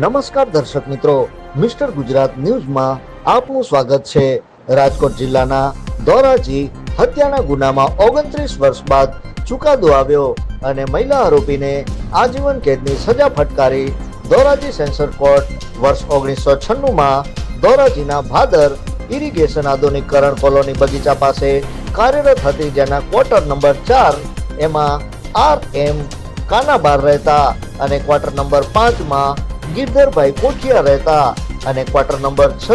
નમસ્કાર દર્શક મિત્રો. મિસ્ટર ગુજરાત ન્યૂઝમાં આપનું સ્વાગત છે. રાજકોટ જિલ્લાના દોરાજી હત્યાના ગુનામાં ઓગણત્રીસ વર્ષ બાદ ચુકાદો આવ્યો અને મહિલા આરોપીને આજીવન કેદની સજા ફટકારી દોરાજી સેન્સર કોર્ટ વર્ષ ઓગણીસો છન્નુંમાં દોરાજીના ભાદર ઇરિગેશન આધુનિકરણ કોલોની બગીચા પાસે કાર્યરત હતી, જેના ક્વાર્ટર નંબર ચાર એમાં આર એમ કાનાબાર રહેતા અને ક્વાર્ટર નંબર પાંચમાં ગિરધરભાઈ કોઠિયા રહેતા અને ક્વાર્ટર નંબર છ,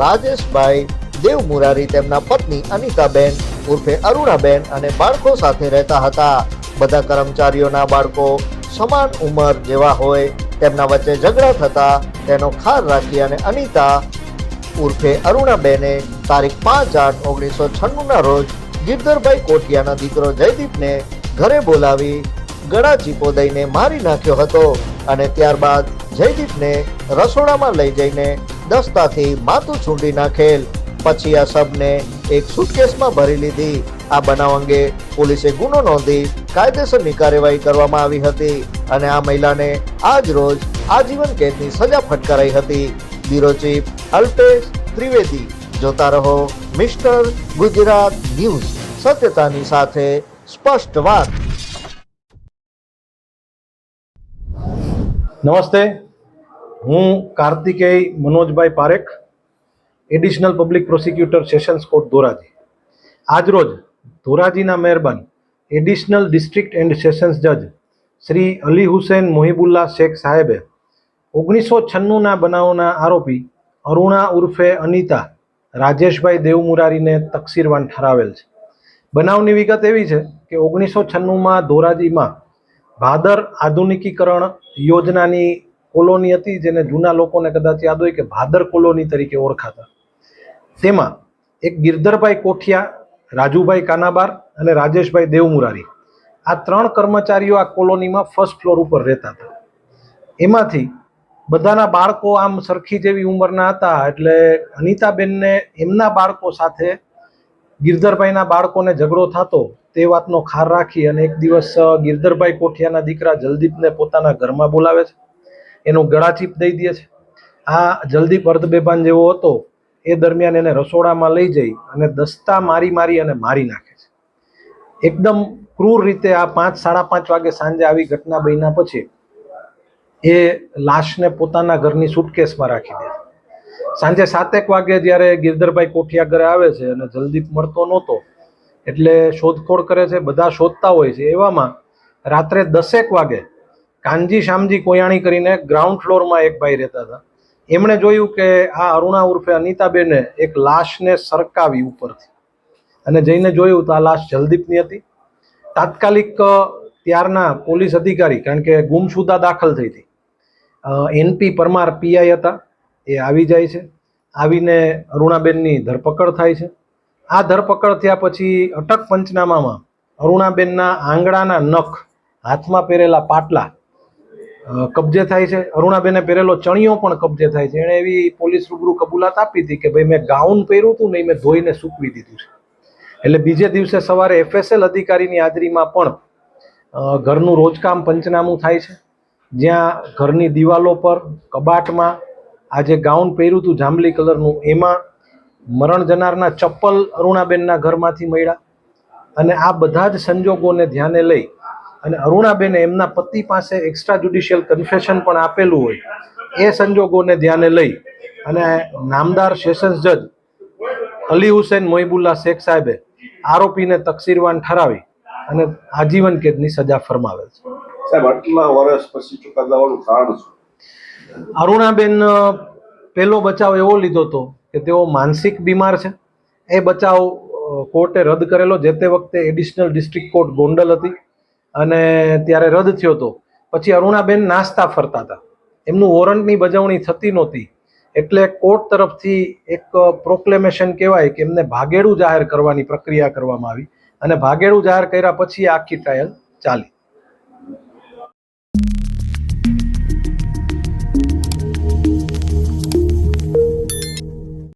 રાજેશભાઈ દેવ મુરારી તેમના પત્ની અનિતાબેન ઉર્ફે અરુણાબેન અને બાળકો સાથે રહેતા હતા. બધા કર્મચારીઓના બાળકો સમાન ઉંમર જેવા હોય, તેમના વચ્ચે ઝઘડા થતા, તેનો ખાર રાખી અને અનિતા ઉર્ફે અરુણાબેને તારીખ પાંચ આઠ ઓગણીસો છન્નુંના રોજ ગિરધરભાઈ કોઠિયાના દીકરો જયદીપને ઘરે બોલાવી ગળા ચીપો દઈને મારી નાખ્યો હતો અને ત્યારબાદ જયદીપને રસોડામાં લઈ જઈને દસ્તાથી માથું છૂંડી નાખેલ. પછી આ શબને એક સુટકેસમાં ભરી લીધી. આ બનાવ અંગે પોલીસે ગુનો નોંધી કાયદેસરની કાર્યવાહી કરવામાં આવી હતી અને આ મહિલાને આજ રોજ આજીવન કેદની સજા ફટકારાઈ હતી. બ્યુરો ચીફ અલ્પેશ ત્રિવેદી, જોતા રહો મિસ્ટર ગુજરાત ન્યૂઝ. સત્યતાની સાથે સ્પષ્ટ વાત. નમસ્તે. હું Kartikeya Manojbhai Parekh additional public prosecutor sessions court Dhoraji. આજરોજ ધોરાજીના મહેરબાન એડિશનલ ડિસ્ટ્રિક્ટ એન્ડ સેશન્સ જજ શ્રી અલી હુસેન મોહિબુલ્લા શેખ સાહેબે ઓગણીસો છન્નુંના બનાવના આરોપી અરુણા ઉર્ફે અનિતા, રાજેશભાઈ દેવમુરારીને તકસીરવાન ઠરાવેલ છે. બનાવની વિગત એવી છે કે ઓગણીસો છન્નુંમાં ધોરાજીમાં ભાદર આધુનિકીકરણ યોજનાની કોલોની હતી, જેને જૂના લોકોને કદાચ યાદ હોય કે ભાદર કોલોની તરીકે ઓળખાતા. તેમાં એક ગિરધરભાઈ કોઠિયા, રાજુભાઈ કાનાબાર અને રાજેશભાઈ દેવમુરારી. આ ત્રણ કર્મચારીઓ આ કોલોનીમાં ફર્સ્ટ ફ્લોર ઉપર રહેતા હતા. એમાંથી બધાના બાળકો આમ સરખી જેવી ઉંમરના હતા, એટલે અનિતાબેનને એમના બાળકો સાથે ગિરધરભાઈના બાળકોને ઝઘડો થતો તે વાતનો ખાર રાખી અને એક દિવસ ગિરધરભાઈ કોઠિયાના દીકરા જલદીપને પોતાના ઘરમાં બોલાવે છે. એનું ગળાચીપ દઈ દે છે. આ જલદીપ અર્ધબેભાન જેવો હતો, એ દરમિયાન એને રસોડામાં લઈ જઈ અને દસ્તા મારી મારી અને મારી નાખે છે. એકદમ ક્રૂર રીતે આ પાંચ, સાડા પાંચ વાગે સાંજે આવી ઘટના બન્યા પછી એ લાશને પોતાના ઘરની સુટકેસમાં રાખી દે સાંજે સાતેક વાગે જ્યારે ગિરધરભાઈ કોઠિયા ઘરે આવે છે અને જલદીપ મળતો નહોતો, એટલે શોધખોળ કરે છે, બધા શોધતા હોય છે. એવામાં રાત્રે દસેક વાગે કાનજી શામજી કોયાણી કરીને ગ્રાઉન્ડ ફ્લોરમાં એક ભાઈ રહેતા હતા. એમણે જોયું કે આ અરુણા ઉર્ફે અનિતાબેને એક લાશને સરકાવી ઉપરથી. અને જઈને જોયું તો આ લાશ જલદીપની હતી. તાત્કાલિક ત્યારના પોલીસ અધિકારી, કારણ કે ગુમશુદા દાખલ થઈ હતી. એનપી પરમાર પીઆઈ હતા. એ આવી જાય છે. આવીને અરુણાબેનની ધરપકડ થાય છે. આ ધરપકડ થયા પછી અટક પંચનામામાં અરુણાબેનના આંગળાના નખ હાથમાં પહેરેલા પાટલા કબજે થાય છે. અરુણાબેને પહેરેલો ચણિયો પણ કબજે થાય છે. એણે એવી પોલીસ રૂબરૂ કબૂલાત આપી હતી કે ભાઈ મેં ગાઉન પહેર્યું હતું નહીં મેં ધોઈને સૂકવી દીધું છે. એટલે બીજે દિવસે સવારે એફએસએલ અધિકારીની હાજરીમાં પણ ઘરનું રોજકામ પંચનામું થાય છે. જ્યાં ઘરની દિવાલો પર, કબાટમાં આ જે ગાઉન પહેર્યું હતું જાંબલી કલરનું, એમાં મરણ જનારના ચપ્પલ અરુણાબેનના ઘરમાંથી મળ્યા અને આ બધા જ સંજોગોને ધ્યાને લઈ અને અરુણાબેને એમના પતિ પાસે એક્સ્ટ્રા જ્યુડિશિયલ કન્ફેશન પણ આપેલું હોય, એ સંજોગોને ધ્યાને લઈ અને નામદાર સેશન્સ જજ અલી હુસેન મોહિબુલ્લા શેખ સાહેબે આરોપીને તકસીરવાન ઠરાવી અને આજીવન કેદની સજા ફરમાવેલ છે. સાહેબ, આટલા વર્ષ પછી ચુકાદાવાળું કારણ શું? અરુણાબેન પહેલો બચાવ એવો લીધો હતો કે તેઓ માનસિક બીમાર છે. એ બચાવ કોર્ટે રદ કરેલો. જે તે વખતે એડિશનલ ડિસ્ટ્રિક્ટ કોર્ટ ગોંડલ હતી અને ત્યારે રદ થયો હતો. પછી અરુણાબેન નાસ્તા ફરતા હતા. એમનું વોરંટની બજવણી થતી નહોતી. એટલે કોર્ટ તરફથી એક પ્રોક્લેમેશન કહેવાય કે એમને ભાગેડું જાહેર કરવાની પ્રક્રિયા કરવામાં આવી અને ભાગેડું જાહેર કર્યા પછી આખી ટ્રાયલ ચાલી.